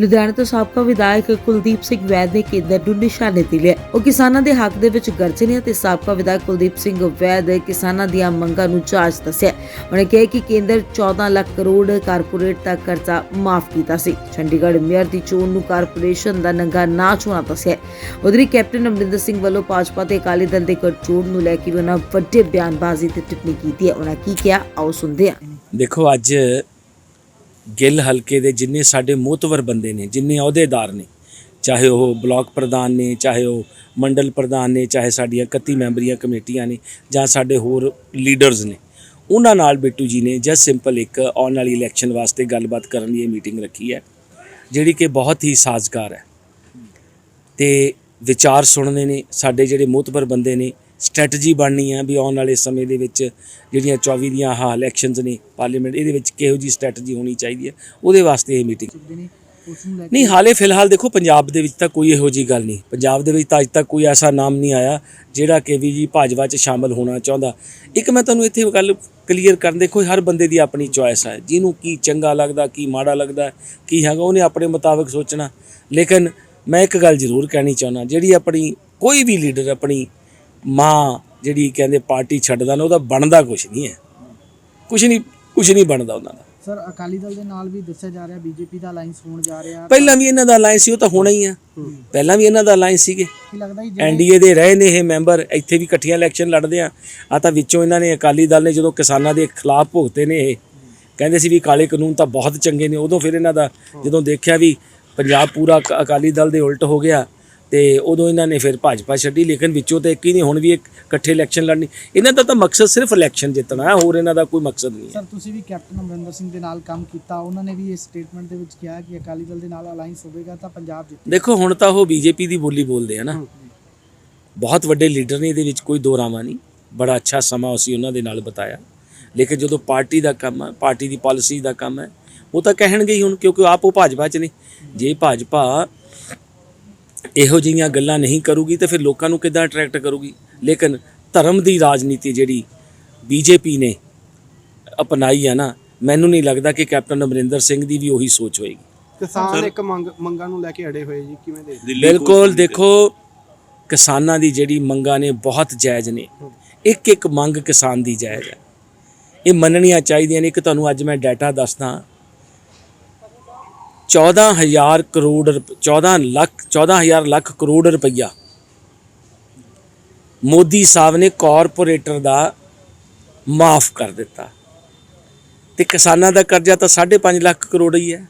ਲੁਧਿਆਣਾ ਤੋਂ ਸਾਬਕਾ ਵਿਧਾਇਕ ਕੁਲਦੀਪ ਸਿੰਘ ਵੈਦ ਨੇ ਕੇਂਦਰ ਨੂੰ ਨਿਸ਼ਾਨੇ ਤੇ ਲਿਆ। ਉਹ ਕਿਸਾਨਾਂ ਦੇ ਹੱਕ ਦੇ ਵਿੱਚ ਗਰਜੇ ਨੇ ਤੇ ਸਾਬਕਾ ਵਿਧਾਇਕ ਕੁਲਦੀਪ ਸਿੰਘ ਵੈਦ ਕਿਸਾਨਾਂ ਦੀਆਂ ਮੰਗਾਂ ਨੂੰ ਚਾਰਜ ਦੱਸਿਆ। ਉਹਨੇ ਕਿਹਾ ਕਿ ਕੇਂਦਰ 14 ਲੱਖ ਕਰੋੜ ਕਾਰਪੋਰੇਟ ਦਾ ਕਰਜ਼ਾ ਮਾਫ ਕੀਤਾ ਸੀ। ਚੰਡੀਗੜ੍ਹ ਮੇਅਰ ਦੀ ਚੋਣ ਨੂੰ ਕਾਰਪੋਰੇਸ਼ਨ ਦਾ ਨੰਗਾ ਨਾ ਚੁਣਾ ਦੱਸਿਆ। ਉਧਰੀ ਕੈਪਟਨ ਅਮਰਿੰਦਰ ਸਿੰਘ ਵੱਲੋਂ ਭਾਜਪਾ ਤੇ ਅਕਾਲੀ ਦਲ ਦੇ ਗਠਜੋੜ ਨੂੰ ਲੈ ਕੇ ਵੀ ਉਹਨਾਂ ਵੱਡੇ ਬਿਆਨਬਾਜ਼ੀ ਤੇ ਟਿੱਪਣੀ ਕੀਤੀ ਹੈ। ਉਹਨਾਂ ਕੀ ਕਿਹਾ? ਆਓ ਸੁਣਦੇ ਹਾਂ। ਦੇਖੋ, ਅੱਜ ਗਿੱਲ ਹਲਕੇ ਦੇ ਜਿੰਨੇ ਸਾਡੇ ਮੋਤਵਰ ਬੰਦੇ ਨੇ, ਜਿੰਨੇ ਅਹੁਦੇਦਾਰ ਨੇ, ਚਾਹੇ ਉਹ ਬਲਾਕ ਪ੍ਰਧਾਨ ਨੇ, ਚਾਹੇ ਉਹ ਮੰਡਲ ਪ੍ਰਧਾਨ ਨੇ, ਚਾਹੇ ਸਾਡੀਆਂ 31 ਮੈਂਬਰੀਆਂ ਕਮੇਟੀਆਂ ਨੇ ਜਾਂ ਸਾਡੇ ਹੋਰ ਲੀਡਰਸ ਨੇ, ਉਹਨਾਂ ਨਾਲ ਬਿੱਟੂ ਜੀ ਨੇ ਜਸਟ ਸਿੰਪਲ ਇੱਕ ਆਉਣ ਵਾਲੀ ਇਲੈਕਸ਼ਨ ਵਾਸਤੇ ਗੱਲਬਾਤ ਕਰਨ ਲਈ ਇਹ ਮੀਟਿੰਗ ਰੱਖੀ ਹੈ, ਜਿਹੜੀ ਕਿ ਬਹੁਤ ਹੀ ਸਾਜ਼ਗਾਰ ਹੈ। ਤੇ ਵਿਚਾਰ ਸੁਣਨੇ ਨੇ, ਸਾਡੇ ਜਿਹੜੇ ਮੋਤਬਰ ਬੰਦੇ ਨੇ ਸਟ੍ਰੈਟਜੀ ਬਣਨੀ ਹੈ ਵੀ ਆਉਣ ਵਾਲੇ ਸਮੇਂ ਦੇ ਵਿੱਚ ਜਿਹੜੀਆਂ 24 ਦੀਆਂ ਆਹ ਇਲੈਕਸ਼ਨਸ ਨੇ ਪਾਰਲੀਮੈਂਟ ਇਹਦੇ ਵਿੱਚ ਕਿਹੋ ਜੀ ਸਟ੍ਰੈਟਜੀ ਹੋਣੀ ਚਾਹੀਦੀ ਹੈ ਉਹਦੇ ਵਾਸਤੇ ਇਹ ਮੀਟਿੰਗ ਨਹੀਂ ਹਾਲੇ ਫਿਲਹਾਲ ਦੇਖੋ ਪੰਜਾਬ ਦੇ ਵਿੱਚ ਤਾਂ ਕੋਈ ਇਹੋ ਜੀ ਗੱਲ ਨਹੀਂ। ਪੰਜਾਬ ਦੇ ਵਿੱਚ ਤਾਂ ਅੱਜ ਤੱਕ ਕੋਈ ਐਸਾ ਨਾਮ ਨਹੀਂ ਆਇਆ ਜਿਹੜਾ ਕਿ ਵੀ ਜੀ ਭਾਜਪਾ 'ਚ ਸ਼ਾਮਲ ਹੋਣਾ ਚਾਹੁੰਦਾ। ਇੱਕ ਮੈਂ ਤੁਹਾਨੂੰ ਇੱਥੇ ਗੱਲ ਕਲੀਅਰ ਕਰਨ ਦੇਖੋ ਹਰ ਬੰਦੇ ਦੀ ਆਪਣੀ ਚੁਆਇਸ ਹੈ ਜਿਹਨੂੰ ਕੀ ਚੰਗਾ ਲੱਗਦਾ ਕੀ ਮਾੜਾ ਲੱਗਦਾ ਕੀ ਹੈਗਾ ਉਹਨੇ ਆਪਣੇ ਮੁਤਾਬਕ ਸੋਚਣਾ। ਲੇਕਿਨ ਮੈਂ ਇੱਕ ਗੱਲ ਜ਼ਰੂਰ ਕਹਿਣੀ ਚਾਹੁੰਦਾ ਜਿਹੜੀ ਆਪਣੀ ਕੋਈ ਵੀ ਲੀਡਰ ਆਪਣੀ ਮਾਂ ਜਿਹੜੀ ਕਹਿੰਦੇ ਪਾਰਟੀ ਛੱਡਦਾ ਨਾ ਉਹਦਾ ਬਣਦਾ ਕੁਝ ਨਹੀਂ ਹੈ। ਕੁਝ ਨਹੀਂ ਕੁਝ ਨਹੀਂ ਬਣਦਾ ਉਹਨਾਂ ਦਾ। ਸਰ ਅਕਾਲੀ ਦਲ ਦੇ ਨਾਲ ਵੀ ਦੱਸਿਆ ਜਾ ਰਿਹਾ ਬੀਜੇਪੀ ਦਾ ਅਲਾਈਅੰਸ ਹੋਣ ਜਾ ਰਿਹਾ ਪਹਿਲਾਂ ਵੀ ਇਹਨਾਂ ਦਾ ਅਲਾਈਅੰਸ ਸੀ ਉਹ ਤਾਂ ਹੋਣਾ ਹੀ ਆ। ਪਹਿਲਾਂ ਵੀ ਇਹਨਾਂ ਦਾ ਅਲਾਈਅੰਸ ਸੀਗੇ। ਕੀ ਲੱਗਦਾ ਜੀ ਐਨਡੀਏ ਦੇ ਰਹੇ ਨੇ ਇਹ ਮੈਂਬਰ ਇੱਥੇ ਵੀ ਇਕੱਠੀਆਂ ਇਲੈਕਸ਼ਨ ਲੜਦੇ ਆ। ਆ ਤਾਂ ਵਿੱਚੋਂ ਇਹਨਾਂ ਨੇ ਅਕਾਲੀ ਦਲ ਨੇ ਜਦੋਂ ਕਿਸਾਨਾਂ ਦੇ ਖਿਲਾਫ ਭੁਗਤੇ ਨੇ ਇਹ ਕਹਿੰਦੇ ਸੀ ਵੀ ਕਾਲੇ ਕਾਨੂੰਨ ਤਾਂ ਬਹੁਤ ਚੰਗੇ ਨੇ। ਉਦੋਂ ਫਿਰ ਇਹਨਾਂ ਦਾ ਜਦੋਂ ਦੇਖਿਆ ਵੀ ਪੰਜਾਬ ਪੂਰਾ ਅਕ- ਅਕਾਲੀ ਦਲ ਦੇ ਉਲਟ ਹੋ ਗਿਆ ਤੇ ਉਦੋਂ ਇਹਨਾਂ ਨੇ ਫਿਰ ਭਾਜਪਾ ਛੱਡੀ ਲੇਕਿਨ ਵਿੱਚੋਂ ਤਾਂ ਇੱਕ ਹੀ ਨਹੀਂ ਹੁਣ ਵੀ ਇੱਕ ਇਕੱਠੇ ਇਲੈਕਸ਼ਨ ਲੜਨੀ। ਇਹਨਾਂ ਦਾ ਤਾਂ ਮਕਸਦ ਸਿਰਫ ਇਲੈਕਸ਼ਨ ਜਿੱਤਣਾ ਹੈ ਹੋਰ ਇਹਨਾਂ ਦਾ ਕੋਈ ਮਕਸਦ ਨਹੀਂ ਹੈ। ਸਰ ਤੁਸੀਂ ਵੀ ਕੈਪਟਨ ਅਮਰਿੰਦਰ ਸਿੰਘ ਦੇ ਨਾਲ ਕੰਮ ਕੀਤਾ। ਉਹਨਾਂ ਨੇ ਵੀ ਇਸ ਸਟੇਟਮੈਂਟ ਦੇ ਵਿੱਚ ਕਿਹਾ ਕਿ ਅਕਾਲੀ ਦਲ ਦੇ ਨਾਲ ਅਲਾਈਅੰਸ ਹੋਵੇਗਾ ਤਾਂ ਪੰਜਾਬ ਜਿੱਤੇ ਦੇਖੋ ਹੁਣ ਤਾਂ ਉਹ ਬੀਜੇਪੀ ਦੀ ਬੋਲੀ ਬੋਲਦੇ ਆ ਨਾ। ਬਹੁਤ ਵੱਡੇ ਲੀਡਰ ਨੇ ਇਹਦੇ ਵਿੱਚ ਕੋਈ ਦੋ ਰਾਵਾਂ ਨਹੀਂ। ਬੜਾ ਅੱਛਾ ਸਮਾਂ ਅਸੀਂ ਉਹਨਾਂ ਦੇ ਨਾਲ ਬਤਾਇਆ। ਲੇਕਿਨ ਜਦੋਂ ਪਾਰਟੀ ਦਾ ਕੰਮ ਹੈ ਪਾਰਟੀ ਦੀ ਪਾਲਿਸੀ ਦਾ ਕੰਮ ਹੈ ਉਹ ਤਾਂ ਕਹਿਣਗੇ ਹੀ ਹੁਣ ਕਿਉਂਕਿ ਆਪ ਉਹ ਭਾਜਪਾ 'ਚ ਨੇ। ਜੇ ਭਾਜਪਾ ਇਹੋ ਜਿਹੀਆਂ ਗੱਲਾਂ ਨਹੀਂ ਕਰੂਗੀ ਤਾਂ ਫਿਰ ਲੋਕਾਂ ਨੂੰ ਕਿੱਦਾਂ ਅਟਰੈਕਟ ਕਰੂਗੀ? ਲੇਕਿਨ ਧਰਮ ਦੀ ਰਾਜਨੀਤੀ ਜਿਹੜੀ ਬੀਜੇਪੀ ਨੇ ਅਪਣਾਈ ਹੈ ਨਾ ਮੈਨੂੰ ਨਹੀਂ ਲੱਗਦਾ ਕਿ ਕੈਪਟਨ ਅਮਰਿੰਦਰ ਸਿੰਘ ਦੀ ਵੀ ਉਹੀ ਸੋਚ ਹੋਏਗੀ। ਕਿਸਾਨ ਇੱਕ ਮੰਗ ਮੰਗਾਂ ਨੂੰ ਲੈ ਕੇ ਅੜੇ ਹੋਏ ਜੀ ਕਿਵੇਂ ਦੇ ਬਿਲਕੁਲ ਦੇਖੋ ਕਿਸਾਨਾਂ ਦੀ ਜਿਹੜੀ ਮੰਗਾਂ ਨੇ ਬਹੁਤ ਜਾਇਜ਼ ਨੇ। ਇੱਕ ਇੱਕ ਮੰਗ ਕਿਸਾਨ ਦੀ ਜਾਇਜ਼ ਹੈ। ਇਹ ਮੰਨਣੀਆਂ ਚਾਹੀਦੀਆਂ ਨੇ। ਕਿ ਤੁਹਾਨੂੰ ਅੱਜ ਮੈਂ ਡਾਟਾ ਦੱਸਦਾ 14000 ਕਰੋੜ ਰੁਪ- 14 ਲੱਖ 14000 ਲੱਖ ਕਰੋੜ ਰੁਪਈਆ। ਮੋਦੀ ਸਾਹਿਬ ਨੇ ਕਾਰਪੋਰੇਟਰ ਦਾ ਮਾਫ ਕਰ ਦਿੱਤਾ। ਤੇ ਕਿਸਾਨਾਂ ਦਾ ਕਰਜ਼ਾ ਤਾਂ 5.5 ਲੱਖ ਕਰੋੜ ਹੀ ਹੈ।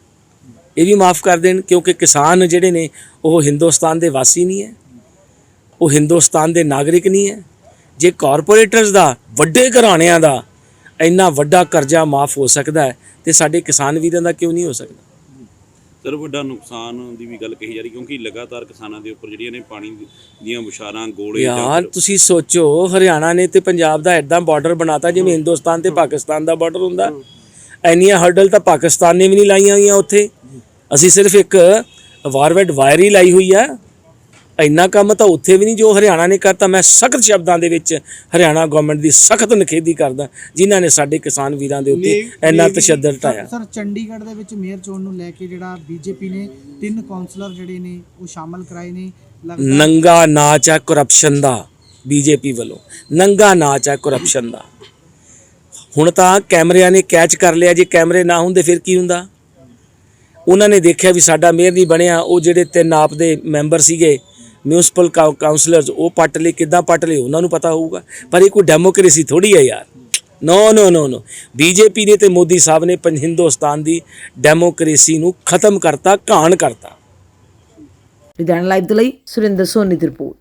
ਇਹ ਵੀ ਮਾਫ ਕਰ ਦੇਣ, ਕਿਉਂਕਿ ਕਿਸਾਨ ਜਿਹੜੇ ਨੇ, ਉਹ ਹਿੰਦੁਸਤਾਨ ਦੇ ਵਾਸੀ ਨਹੀਂ ਹੈ। ਉਹ ਹਿੰਦੁਸਤਾਨ ਦੇ ਨਾਗਰਿਕ ਨਹੀਂ ਹੈ। ਜੇ ਕਾਰਪੋਰੇਟਰਸ ਦਾ, ਵੱਡੇ ਘਰਾਣਿਆਂ ਦਾ ਇੰਨਾ ਵੱਡਾ ਕਰਜ਼ਾ ਮਾਫ ਹੋ ਸਕਦਾ ਹੈ, ਤੇ ਸਾਡੇ ਕਿਸਾਨ ਵੀਰਾਂ ਦਾ ਕਿਉਂ ਨਹੀਂ ਹੋ ਸਕਦਾ? ਸਰ ਵੱਡਾ ਨੁਕਸਾਨ ਦੀ ਵੀ ਗੱਲ ਕਹੀ ਜਾ ਰਹੀ ਕਿਉਂਕਿ ਲਗਾਤਾਰ ਕਿਸਾਨਾਂ ਦੇ ਉੱਪਰ ਜਿਹੜੀਆਂ ਨੇ ਪਾਣੀ ਦੀਆਂ ਬੁਸ਼ਾਰਾਂ ਗੋਲੇ ਯਾਰ ਤੁਸੀਂ ਸੋਚੋ ਹਰਿਆਣਾ ਨੇ ਤੇ ਪੰਜਾਬ ਦਾ ਐਦਾਂ ਬਾਰਡਰ ਬਣਾਤਾ ਜਿਵੇਂ ਹਿੰਦੁਸਤਾਨ ਤੇ ਪਾਕਿਸਤਾਨ ਦਾ ਬਾਰਡਰ ਹੁੰਦਾ। ਐਨੀਆਂ ਹਰਡਲ ਤਾਂ ਪਾਕਿਸਤਾਨ ਨੇ ਵੀ ਨਹੀਂ ਲਾਈਆਂ ਹੋਈਆਂ ਉੱਥੇ। ਅਸੀਂ ਸਿਰਫ ਇੱਕ ਵਾਰਵੈਡ ਵਾਇਰ ਹੀ ਲਾਈ ਹੋਈ ਆ। ਇੰਨਾ ਕੰਮ ਤਾਂ ਉੱਥੇ ਵੀ ਨਹੀਂ ਜੋ ਹਰਿਆਣਾ ਨੇ ਕਰਤਾ ਮੈਂ ਸਖਤ ਸ਼ਬਦਾਂ ਦੇ ਵਿੱਚ ਹਰਿਆਣਾ ਗਵਰਨਮੈਂਟ ਦੀ ਸਖਤ ਨਿਖੇਧੀ ਕਰਦਾ ਜਿਨ੍ਹਾਂ ਨੇ ਸਾਡੇ ਕਿਸਾਨ ਵੀਰਾਂ ਦੇ ਉੱਤੇ ਇੰਨਾ ਤਸ਼ੱਦਦ ਢਾਇਆ। ਸਰ ਚੰਡੀਗੜ੍ਹ ਦੇ ਵਿੱਚ ਮੇਅਰ ਚੋਣ ਨੂੰ ਲੈ ਕੇ ਜਿਹੜਾ ਬੀਜੇਪੀ ਨੇ ਤਿੰਨ ਕਾਉਂਸਲਰ ਜਿਹੜੇ ਨੇ ਉਹ ਸ਼ਾਮਲ ਕਰਾਏ ਨੇ। ਨੰਗਾ ਨਾਚ ਹੈ ਕਰਪਸ਼ਨ ਦਾ ਬੀਜੇਪੀ ਵੱਲੋਂ। ਨੰਗਾ ਨਾਚ ਹੈ ਕਰਪਸ਼ਨ ਦਾ। ਹੁਣ ਤਾਂ ਕੈਮਰਿਆਂ ਨੇ ਕੈਚ ਕਰ ਲਿਆ ਜੇ ਕੈਮਰੇ ਨਾ ਹੁੰਦੇ ਫਿਰ ਕੀ ਹੁੰਦਾ? ਉਹਨਾਂ ਨੇ ਦੇਖਿਆ ਵੀ ਸਾਡਾ ਮੇਅਰ ਨਹੀਂ ਬਣਿਆ ਉਹ ਜਿਹੜੇ ਤਿੰਨ ਆਪ ਦੇ ਮੈਂਬਰ ਸੀਗੇ ਮਿਊਨਿਸਪਲ ਕਾਉਂਸਲਰਸ ਉਹ ਪੱਟ ਲਏ, ਕਿੱਦਾਂ ਪੱਟ ਲਏ, ਉਹਨਾਂ ਨੂੰ ਪਤਾ ਹੋਊਗਾ। ਪਰ ਇਹ ਕੋਈ ਡੈਮੋਕ੍ਰੇਸੀ ਥੋੜੀ ਹੈ ਯਾਰ। ਨੋ ਨੋ ਨੋ ਨੋ ਬੀਜੇਪੀ ਨੇ ਤੇ ਮੋਦੀ ਸਾਹਿਬ ਨੇ ਪੰਜ ਹਿੰਦੁਸਤਾਨ ਦੀ ਡੈਮੋਕ੍ਰੇਸੀ ਨੂੰ ਖਤਮ ਕਰਤਾ, ਘਾਣ ਕਰਤਾ। ਲੁਧਿਆਣਾ ਲਾਈਵ ਦੇ ਲਈ ਸੁਰਿੰਦਰ ਸੋਨੀ ਦੀ ਰਿਪੋਰਟ।